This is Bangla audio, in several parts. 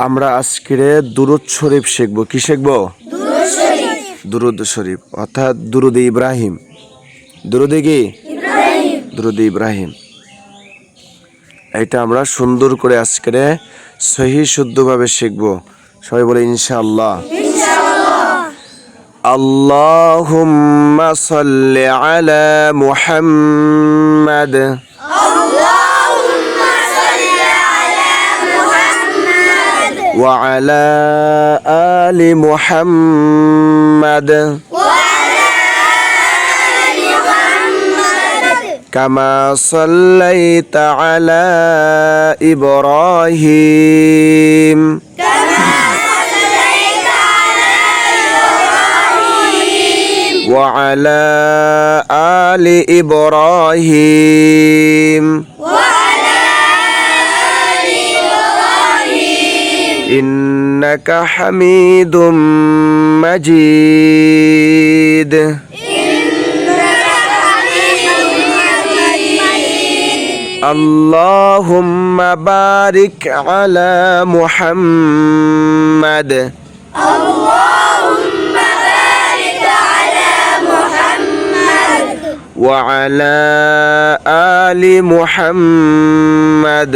আমরা আজকে দুরুদ শরীফ শিখব কি শিখব দুরুদ শরীফ অর্থাৎ দুরুদ ইব্রাহিম দুরুদে কি দুরুদ ইব্রাহিম এটা আমরা সুন্দর করে আজকে সহি শুদ্ধভাবে শিখব সবাই বলে ইনশাআল্লাহ اللهم صل على محمد وعلى آل محمد. وعلى آل محمد كما صليت على إبراهيم كما صليت على إبراهيم. وعلى آل إبراهيم. إنك حميد مجيد. اللهم بارك على محمد. اللهم بارك على محمد. وعلى آل محمد.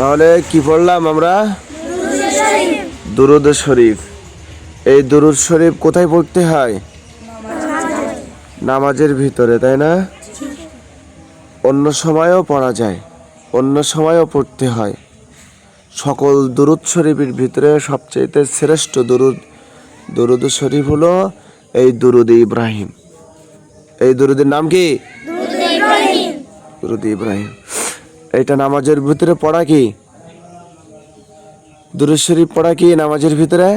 তাহলে কি পড়লাম আমরা? দুরুদ শরীফ। এই দুরুদ শরীফ কোথায় পড়তে হয়? নামাজের ভিতরে তাই না? অন্য সময়ও পড়া যায় অন্য সময়ও পড়তে হয়। সকল দুরুদ শরীফের ভিতরে সবচেয়ে শ্রেষ্ঠ দুরুদ দুরুদ শরীফ হলো এই দুরুদ ইব্রাহিম। এই দুরুদের নাম কি? দুরুদ ইব্রাহিম। এটা নামাজের ভিতরে পড়া কি? দুরুদ শরীফ পড়া কি নামাজের ভিতরে?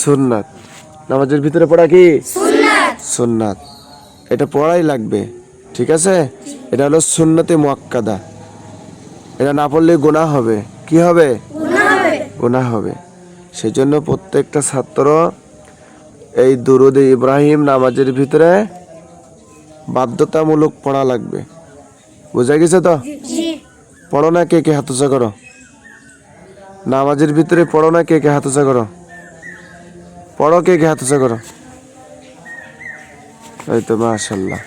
সুন্নাত। নামাজের ভিতরে পড়া কি? সুন্নাত। এটা পড়াই লাগবে ঠিক আছে? এটা হলো সুন্নতে মোয়াক্কাদা। এটা না পড়লে গোনা হবে। কি হবে? গোনা হবে। সেই জন্য প্রত্যেকটা ছাত্র এই দুরুদ ইব্রাহিম নামাজের ভিতরে বাধ্যতামূলক পড়া লাগবে। বোঝা গেছে তো? পড়ো না কে কে হাতুচা করো। নামাজের ভিতরে পড়ো না কে কে হাতুচা করো। পড়ো কে কে হাতুচা করো। এই তো মাশাল্লাহ